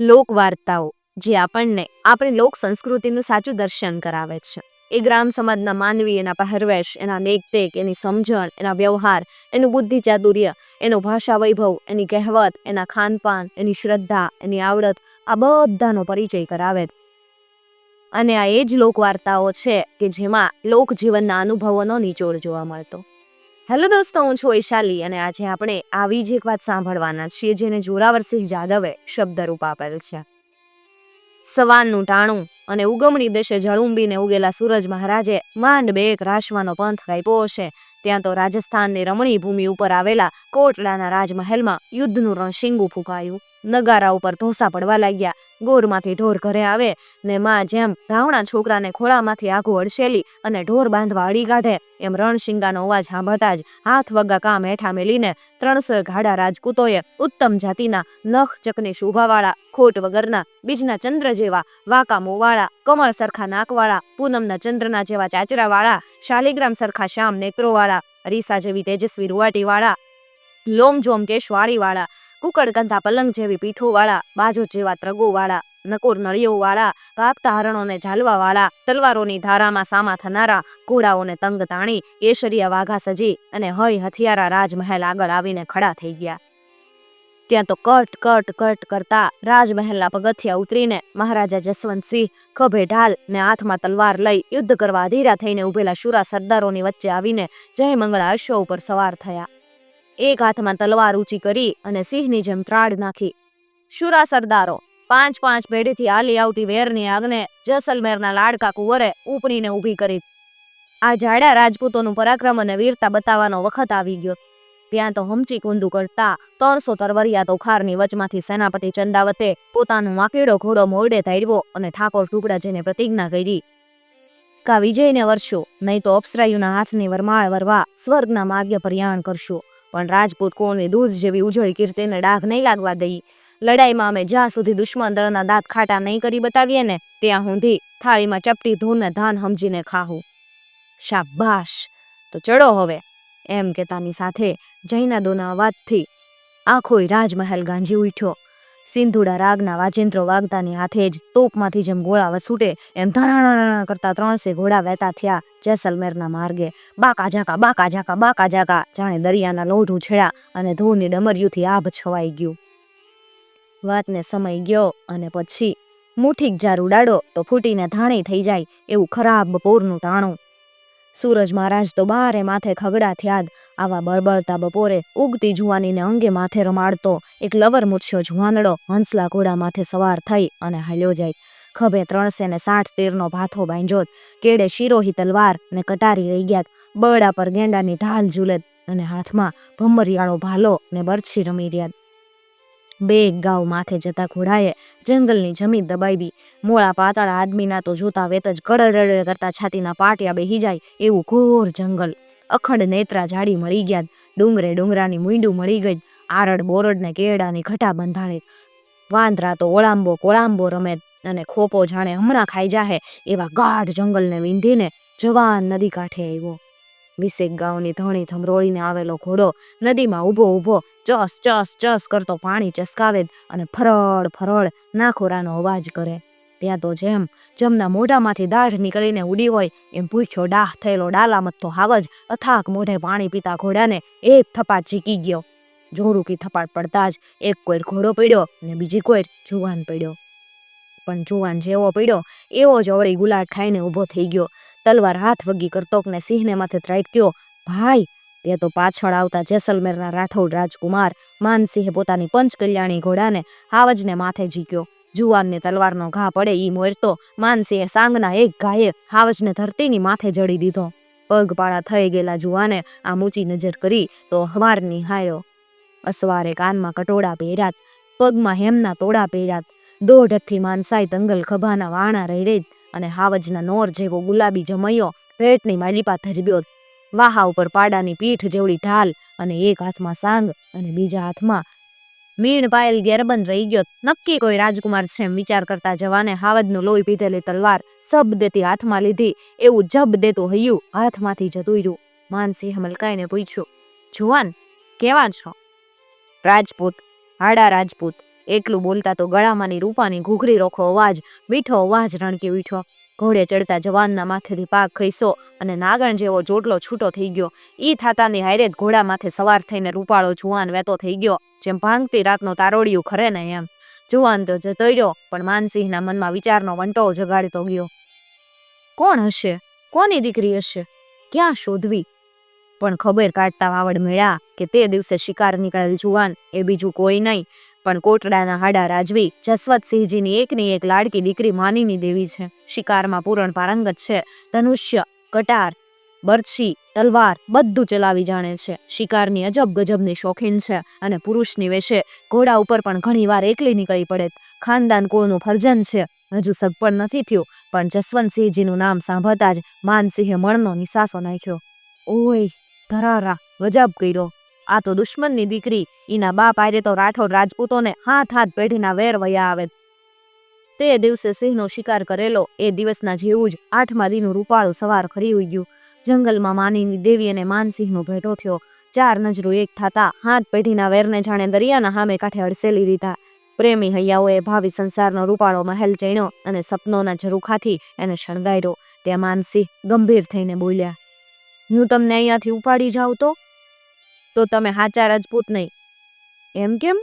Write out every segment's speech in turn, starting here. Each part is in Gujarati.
લોક વાર્તાઓ જે આપણને આપણી લોક સંસ્કૃતિનું સાચું દર્શન કરાવે છે. એ ગ્રામ સમાજના માનવી એના પહેરવેશ, એના નેકટેક એની સમજણ, એના વ્યવહાર, એનું બુદ્ધિ ચાતુર્ય, એનો ભાષા વૈભવ, એની કહેવત, એના ખાનપાન, એની શ્રદ્ધા, એની આવડત, આ બધાનો પરિચય કરાવે અને આ એ જ લોકવાર્તાઓ છે કે જેમાં લોકજીવનના અનુભવોનો નિચોડ જોવા મળતો. હેલો દોસ્તો, હું છું વૈશાલી અને આજે આપણે આવી જ એક વાત સાંભળવાના છીએ જેને જોરાવરસિંહ જાદવે શબ્દરૂપ આપેલ છે. સવારનું ટાણું અને ઉગમણી દેશે જળુંબીને ઉગેલા સૂરજ મહારાજે માંડ બે એક રાશવાનો પંથ કાપ્યો છે ત્યાં તો રાજસ્થાનની રમણીય ભૂમિ ઉપર આવેલા કોટલાના રાજમહેલમાં યુદ્ધનું રણશીંગું ફૂંકાયું. નગારા ઉપર ધોસા પડવા લાગ્યા. ગોરમાંથી ઢોર ઘરે આવે ને માં જેમ ધાવણા છોકરાને ખોળામાંથી આઘું અડસેલી અને ઢોર બાંધવા અડી કાઢે, એમ રણશિંગાનો અવાજ સાંભળતા જ હાથ વગા કામ હેઠા મેલીને ત્રણસો ઘાડા રાજકૂતોએ ઉત્તમ જાતિના નખ ચકની શોભાવાળા, ખોટ વગરના, બીજના ચંદ્ર જેવા, વાકા મોવાળા, કમળ સરખા નાકવાળા, પૂનમના ચંદ્રના જેવા ચાચરાવાળા, શાલિગ્રામ સરખા શ્યામ નેત્રોવાળા, રીસા જેવી તેજસ્વી રૂવાટીવાળા લોમજોમ કેશવાળીવાળા કુકડકંથા પલંગ જેવી પીઠોવાળા, બાજુ જેવા ત્રગોવાળા, નકોર નળીઓવાળા કાપતા હરણોને ઝાલવાવાળા, તલવારોની ધારામાં સામા થનારા ઘોડાઓને તંગ તાણી એશરિયા વાઘા સજી અને હય હથિયારા રાજમહેલ આગળ આવીને ખડા થઈ ગયા. ત્યાં તો કટ કટ કટ કરતા રાજમહેલના પગથિયા ઉતરીને મહારાજા જસવંતસિંહ ખભે ઢાલ ને હાથમાં તલવાર લઈ યુદ્ધ કરવા અધીરા થઈને ઉભેલા શુરા સરદારોની વચ્ચે આવીને જય મંગળા અશ્વ ઉપર સવાર થયા. એક હાથમાં તલવાર ઊંચી કરી અને સિંહની જેમ ત્રાડ નાખી. શુરા સરદારો, પાંચ પાંચ પેઢીથી હાલી આવતી વેરની આગને જસલમેરના લાડકા કુંવરે ઉપડીને ઊભી કરી. આ જાડા રાજપૂતોનું પરાક્રમ અને વીરતા બતાવવાનો વખત આવી ગયો. ત્યાં તો હમચી કુંદુ કરતા ત્રણસો તરવરિયા તોખારની વચમાંથી સેનાપતિ ચંદાવતે પોતાનો વાંકીડો ઘોડો મોરડે ધાર્યો અને ઠાકોર ટુકડા જઈને પ્રતિજ્ઞા કરી. કા વિજયને વર્ષો નહીં તો અપ્સરાયુના હાથની વરમાળ વરવા સ્વર્ગના માર્ગે પ્રયાણ કરશો. પણ રાજપૂત કોની દૂધ જેવી ઉજળી કીર્તિને ડાઘ નહીં લાગવા દઈ? લડાઈમાં અમે જ્યાં સુધી દુશ્મન દળના દાંત ખાટા નહીં કરી બતાવીએ ને, ત્યાં સુધી થાળીમાં ચપટી ધૂળને ધાન સમજીને ખાહું. શાબાશ! તો ચડો હવે, એમ કહેતાની સાથે જૈનાદોના અવાજથી આખોય રાજમહેલ ગાંજી ઉઠ્યો. સિંધુડા રાગના વાજેન્દ્રો વાગતાની હાથે જ તોપમાંથી જેમ ગોળા વસૂટે, એમ ધણા કરતા ત્રણસે ઘોડા વહેતા થયા જેસલમેરના માર્ગે બાકા ઝાકા બાકા ઝાકા બાકા ઝાકા જાણે દરિયાના લોઢું છેડા અને ધૂળની ડમરીયુથી આભ છવાઈ ગયું વાતને સમય ગયો અને પછી મુઠીક જાર ઉડાડો તો ફૂટીને ધાણી થઈ જાય એવું ખરાબ બપોરનું ટાણું સૂરજ મહારાજ તો બારે માથે ખગડા થયા આવા બળબળતા બપોરે ઉગતી જુવાનીને અંગે માથે રમાડતો એક લવર મૂછ્યો જુવાનડો હંસલા ઘોડા માથે સવાર થઈ અને હાલ્યો જાય. ખભે ત્રણસે ને સાઠ તીરનો ભાથો બાંધ્યોત. કેડે શિરોહી તલવાર ને કટારી રહી ગયા બળા પર ગેંડાની ઢાલ ઝૂલત અને હાથમાં ભમરિયાળો ભાલો ને બરછી રમી રહ્યા. બે ગાવ માથે જતા ઘોડાએ જંગલની જમીન દબાવી. મોળા પાતાળા આદમીના તો જોતા વેત જ કડરડ કરતા છાતીના પાટિયા બેહી જાય એવું ઘોર જંગલ અખંડ નેત્રા જાડી મળી ગયા. ડુંગરે ડુંગરાની મૂંડું મળી ગઈ. આરડ બોરડ ને કેળાની ઘટા બંધાણે વાંદરા તો ઓળાંબો કોળાંબો રમે અને ખોપો જાણે હમણાં ખાઈ જાહે એવા ગાઢ જંગલને વીંધીને જવાન નદી કાંઠે આવ્યો. વીસેક ગાઉની ધણી થમરોળીને આવેલો ઘોડો નદીમાં ઊભો ઊભો ચસ ચસ ચસ કરતો પાણી ચસકાવે અને ફરળ ફરળ નાખોરાનો અવાજ કરે. ત્યાં તો જેમ જમના મોઢામાંથી દાઢ નીકળીને ઉડી હોય, એમ પૂછ્યો ડાહ થયેલો ડાલામત તો હાવ અથાક મોઢે પાણી પીતા ઘોડાને એક થપાટ ઝીકી ગયો. જોરુકી થપાટ પડતા જ એક કોઈર ઘોડો પડ્યો ને બીજી કોઈર જુવાન પડ્યો. પણ જુવાન જેવો પડ્યો, એવો જ અવળી ગુલાટ ખાઈને ઊભો થઈ ગયો. તલવાર હાથ વગી કરતોકને સિંહને માથે ત્રાટક્યો, ભાઈ! તે તો પાછળ આવતા જેસલમેરના રાઠોડ રાજકુમાર માનસિંહે પોતાની પંચકલ્યાણી ઘોડાને હાવજને માથે ઝીક્યો. જુવાનને તલવારનો ઘા પડે ઈ મોરતો માનસિંહે સાંગના એક ઘાયે હાવજને ધરતીની માથે જડી દીધો. પગપાળા થઈ ગયેલા જુવાને આ ઊંચી નજર કરી તો હવાર નિહાળ્યો. અસવારે કાનમાં કટોળા પહેર્યાત પગમાં હેમના તોડા પહેર્યાત દોઢથી માનસાઈ તંગલ ખભાના વાણા રહી અને હાવજના નોર જેવો ગુલાબી જમૈયો ભેટની માલિપા ધરબ્યો વાહા ઉપર પાડાની પીઠ જેવડી ઢાલ અને એક હાથમાં સાંગ અને બીજા હાથમાં મીણ પાયેલ ગેરબંધ રહી ગયો. નક્કી કોઈ રાજકુમાર છે એમ વિચાર કરતા જવાને હાવદનું લોહી પીધેલી તલવાર સબ દેતી હાથમાં લીધી. એવું જબ દેતું હૈયું, હાથમાંથી જતું રહ્યું માનસિંહ મલકાઈને પૂછ્યું, જુવાન, કેવા છો? રાજપૂત, હાડા રાજપૂત. એટલું બોલતા તો ગળામાંની રૂપાની ઘૂઘરી રોખો અવાજ, મીઠો અવાજ રણકી ઉઠ્યો. ઘોડે ચડતા જવાનના માથેથી પાક ખઈસો અને નાગણ જેવો જોટલો છૂટો થઈ ગયો. ઈ થાતાની જ ઘોડા માથે સવાર થઈને રૂપાળો જુવાન વેતો થઈ ગયો, જેમ ભાંગતી રાતનો તારોડિયું ખરે ને એમ. જુવાન તો જતો પણ માનસિંહના મનમાં વિચારનો વંટો જગાડતો ગયો. કોણ હશે? કોની દીકરી હશે? ક્યાં શોધવી? પણ ખબર કાઢતા વાવડ મેળ્યા કે તે દિવસે શિકાર નીકળેલ જુવાન એ બીજું કોઈ નહીં. પણ કોટડાના હાડા રાજવી જસવંતસિંહજીની એકની એક લાડકી દીકરી માનીની દેવી છે. શિકારમાં પૂરણ પારંગત છે. ધનુષ્ય, કટાર, બરછી, તલવાર બધું ચલાવી જાણે છે. શિકારની અજબ ગજબની શોખીન છે અને પુરુષની વેશે ઘોડા ઉપર પણ ઘણીવાર એકલી નીકળી પડે. ખાનદાન કુળનું ફરજન છે. હજુ સગપણ નથી થયું, પણ જસવંતસિંહજીનું નામ સાંભળતા જ માનસિંહે મણનો નિસાસો નાખ્યો. ઓય, ધરારા, ગજબ કર્યો. આ તો દુશ્મનની દીકરી. એના બાપ આરે તો રાઠોડ રાજપૂતોને હાથ હાથ પેઢીના વેર વયા આવે. તે દિવસે સિંહનો શિકાર કરેલો. એ દિવસના જેવું જ આઠમા દીનું રૂપાળું સવાર ખરી ગયું. જંગલમાં માનીની દેવી અને માનસિંહનો ભેટો થયો. ચાર નજરો એક થતા હાથ પેઢીના વેરને જાણે દરિયાના હામે કાંઠે અડસેલી દીધા. પ્રેમી હૈયાઓએ ભાવિ સંસારનો રૂપાળો મહેલ ચણ્યો અને સપનોના ઝરૂખાથી એને શણગાર્યો. ત્યાં માનસિંહ ગંભીર થઈને બોલ્યા હું તમને અહીંયાથી ઉપાડી જાઉં તો? તો તમે હાચા રાજપૂત નહીં. એમ કેમ?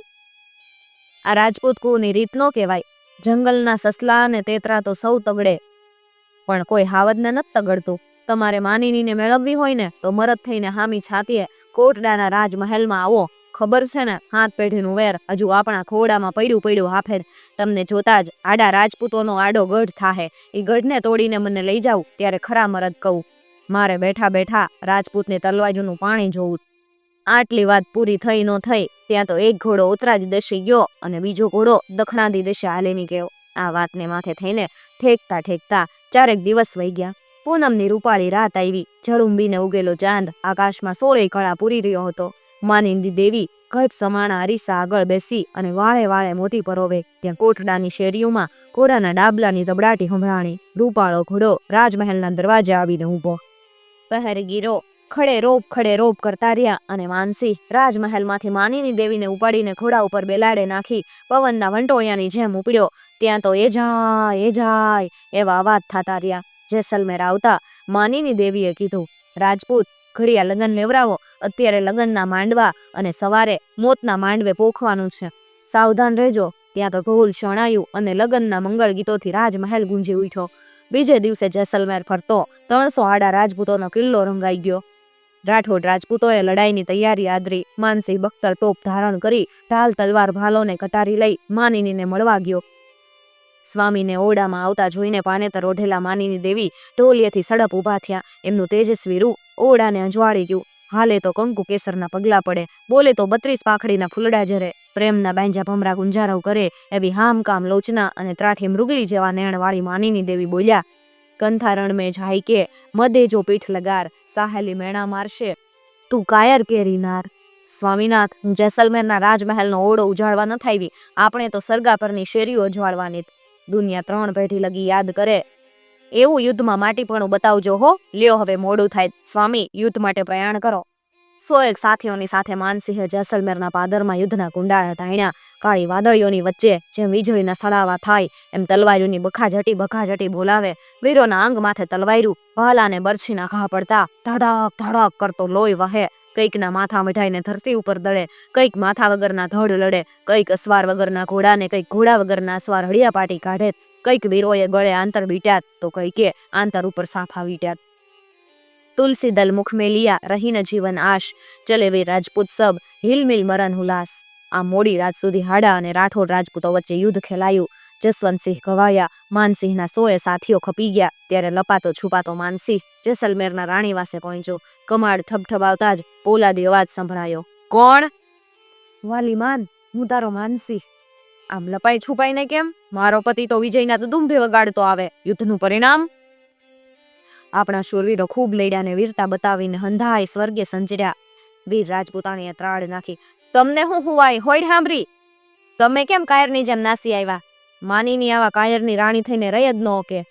આ રાજપૂત કુળની રીત નો કહેવાય. જંગલના સસલા અને તેતરા તો સૌ તગડે. પણ કોઈ હાવદને નથી તગડતું. તમારે માનીનીને મેળવવી હોય ને, તો મરદ થઈને હામી છાતીએ કોટડાના રાજમહેલમાં આવો. ખબર છે ને, હાથ પેઢીનું વેર. હજુ આપણા ખોડામાં પડ્યું પડ્યું હાફેર. તમને જોતા જ આડા રાજપૂતોનો આડો ગઢ થાહે. એ ગઢને તોડીને મને લઈ જાઉં, ત્યારે ખરા મરદ કહું. મારે બેઠા બેઠા રાજપૂતની તલવાજુનું પાણી જોવું. આટલી વાત પૂરી થઈ ન થઈ, ત્યાં તો એક ઘોડો ઉત્તરાદી દેશે ગયો અને બીજો ઘોડો દક્ષિણાદી દેશે હાલી ગયો. આ વાતને માથે થઈને ઠેકતા ઠેકતા ચારેક દિવસ વહી ગયા. પૂનમની રૂપાળી રાત આવી. ઝળુંબીને ઉગેલો ચાંદ આકાશમાં સોળે કળા પૂરી રહ્યો હતો. માનિંદી દેવી ઘટ સમાણા અરીસા આગળ બેસી અને વાળે વાળે મોતી પરોવે ત્યાં કોટડાની શેરીઓમાં ઘોડાના ડાબલાની તબડાટી સંભળાણી. રૂપાળો ઘોડો રાજમહેલના દરવાજે આવીને ઊભો. પહેરગીરો ખડે રોપ ખડે રોપ કરતા રહ્યા અને માનસી રાજમહેલમાંથી માનીની દેવીને ઉપાડીને ઘોડા ઉપર બેલાડે નાખી પવનના વંટોળિયાની જેમ ઉપડ્યો. ત્યાં તો એ જાય એ જાય એવા અવાજ થતા રહ્યા. જેસલમેર આવતા માનીની દેવીએ કીધું, રાજપૂત, ઘડિયા લગન લેવરાવો. અત્યારે લગનના માંડવા અને સવારે મોતના માંડવે પોખવાનું છે. સાવધાન રહેજો. ત્યાં તો ઢોલ શણાયું અને લગનના મંગળ ગીતોથી રાજમહેલ ગુંજી ઉઠ્યો. બીજે દિવસે જેસલમેર ફરતો, ત્રણસો આડા રાજપૂતોનો કિલ્લો રંગાઈ ગયો. રાઠોડ રાજપૂતોએ લડાઈની તૈયારી આદરી. માનસિંહ બખ્તર ટોપ ધારણ કરી, ઢાલ તલવાર ભાલોને કટારી લઈ માનિનીને મળવા ગયો. સ્વામીને ઓરડામાં આવતા જોઈને પાનેતર ઓઢેલા માનીની દેવી ઢોલિયેથી સડપ ઊભા થયા. એમનું તેજસ્વી રૂપ ઓરડાને અંજવાળી ગયું. હાલે તો કંકુ કેસરના પગલા પડે, બોલે તો બત્રીસ પાખડીના ફૂલડા જરે પ્રેમના બાંજા ભમરા ગુંજારવ કરે, એવી હામકામ લોચના અને ત્રાઠી મૃગલી જેવા નેણવાળી માનીની દેવી બોલ્યા કંથારણ મેં જાય કે મદે જો પીઠ લગાર, સાહેલી મેણા મારશે. તું કાયર કેરીનાર સ્વામીનાથ, જેસલમેરના રાજમહેલનો ઓળો ઉજાડવા ન થાવી આપણે તો સરગા પરની શેરીઓ ઉજાડવાની દુનિયા ત્રણ પેઢી લગી યાદ કરે. એવું યુદ્ધમાં માટીપણું બતાવજો હો. લ્યો હવે મોડું થાય. સ્વામી, યુદ્ધ માટે પ્રયાણ કરો. સો એક સાથીઓની સાથે માનસિંહે જેસલમેરના પાદરમાં યુદ્ધના કુંડાળા તાણ્યા કાળી વાદળીઓની વચ્ચે જેમ વીજળીના સળાવા થાય, એમ તલવારીઓની બખાજટી બખાજટી બોલાવે, વીરોના અંગ માથે તલવાર્યું અને બરછીના ઘા પડતા ધડક ધડક કરતો લોહી વહે, કંઈકના માથા મીઠાઈને ધરતી ઉપર દળે, કંઈક માથા વગરના ધડ લડે, કંઈક અસવાર વગરના ઘોડાને, કંઈક ઘોડા વગરના અસવાર હળિયાપાટી કાઢે, કંઈક વીરોએ ગળે આંતર બીટ્યા તો કંઈકે આંતર ઉપર સાફા વીટ્યાત. તુલસી દલ મુખ મે રહીન જીવન આશ. ચલે વે રાજપૂત સબ હિલમિલ મરણ હુલાસ. આ મોડી રાત સુધી હાડા અને રાઠોડ રાજપૂતો વચ્ચે યુદ્ધ ખેલાયું. જસવંતસિંહ ઘવાયા માનસિંહના સોએ સાથીઓ ખપી ગયા. ત્યારે લપાતો છુપાતો માનસિંહ જેસલમેરના રાણીવાસે પહોંચ્યો. કમાડ થપથપાવતા જ પોલાદી અવાજ સંભળાયો, કોણ? વાલી માન, હું તારો માનસિંહ આમ લપાઈ છુપાઈને કેમ? મારો પતિ તો વિજયના તો દુંભે વગાડતો આવે. યુદ્ધનું પરિણામ? આપણા શૂરવીરો ખૂબ લડ્યા ને વીરતા બતાવીને હંધાય સ્વર્ગે સંચર્યા વીર રાજપૂતાણીએ ત્રાડ નાખી, તમને હું હુવાય હોઈડ હાંભરી? તમે કેમ કાયરની જેમ નાસી આવ્યા? માનીની આવા કાયરની રાણી થઈને રહી જ ન કે.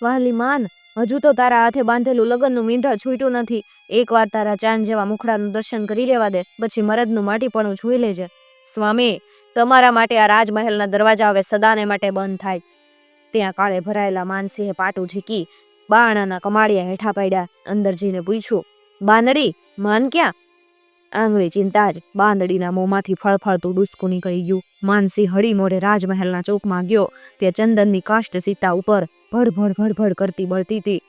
વાલી માન, હજુ તો તારા હાથે બાંધેલું લગ્નનું મીંઢા છૂટ્યું નથી. એકવાર તારા ચાંદ જેવા મુખડાનું દર્શન કરી લેવા દે, પછી મરદનું માટીપણું જોઈ લેજે. સ્વામી, તમારા માટે આ રાજમહેલના દરવાજા હવે સદાને માટે બંધ થાય. ત્યાં કાળે ભરાયેલા માનસિંહે પાટું ઝીકી બાણાના કમાડિયા હેઠા પાડ્યા. અંદર જઈને પૂછ્યું બાંદડી માન ક્યાં? આંગળી ચિંતા જ બાંદડીના મોંમાંથી ફળફળતું ડુસકું નીકળી ગયું. માનસી હળી મોઢે રાજમહેલના ચોકમાં ગયો. તે ચંદનની કાષ્ટ સીતા ઉપર ભડભડ ભડભડ કરતી બળતી હતી.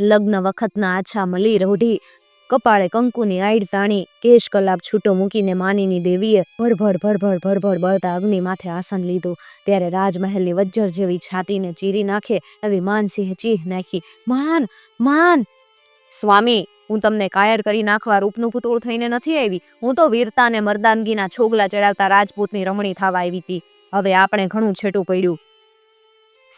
લગ્ન વખતના આછા મલી રોઢી કપાળે કંકુની આઈડ તાણી, કેશ કલાપ છૂટો મૂકીને માનીની દેવીએ ભરભર ભરભર ભરભર બળતા અગ્નિ માથે આસન લીધું. ત્યારે રાજમહેલની વજ્જર જેવી છાતીને ચીરી નાખે એવી માનસિંહે ચીહ નાખી, માન માન! સ્વામી, હું તમને કાયર કરી નાખવા રૂપનું પુતળું થઈને નથી આવી. હું તો વીરતા અને મરદાનગીના છોગલા ચડાવતા રાજપૂતની રમણી થવા આવી હતી. હવે આપણે ઘણું છેટું પડ્યું.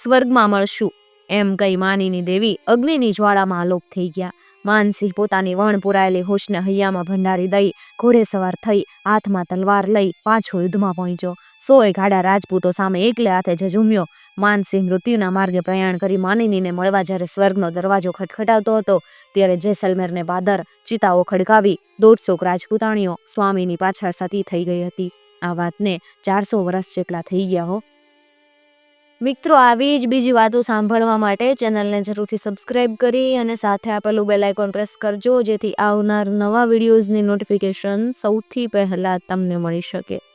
સ્વર્ગમાં મળશું. એમ કઈ માનીની દેવી અગ્નિની જ્વાળામાં આલોપ થઈ ગયા. માનસિંહ પોતાની વણ પુરાયેલી હોશને હૈયામાં ભંડારી દઈ, ઘોડે સવાર થઈ, હાથમાં તલવાર લઈ પાછો યુદ્ધમાં પહોંચ્યો. સોએ ગાડા રાજપૂતો સામે એકલે હાથે ઝઝુમ્યો. માનસિંહ મૃત્યુના માર્ગે પ્રયાણ કરી માનિનીને મળવા જ્યારે સ્વર્ગનો દરવાજો ખટખટાવતો હતો, ત્યારે જેસલમેરને બાદર ચિતાઓ ખડકાવી દોઢસોક રાજપૂતાણીઓ સ્વામીની પાછળ સતી થઈ ગઈ હતી. આ વાતને ચારસો વર્ષ જેટલા થઈ ગયા હો. મિત્રો, આવી જ બીજી વાતો સાંભળવા માટે ચેનલને જરૂરથી સબસ્ક્રાઇબ કરી અને સાથે આપેલું બેલ આઇકોન પ્રેસ કરજો, જેથી આવનાર નવા વિડીયોઝની નોટિફિકેશન સૌથી પહેલાં તમને મળી શકે.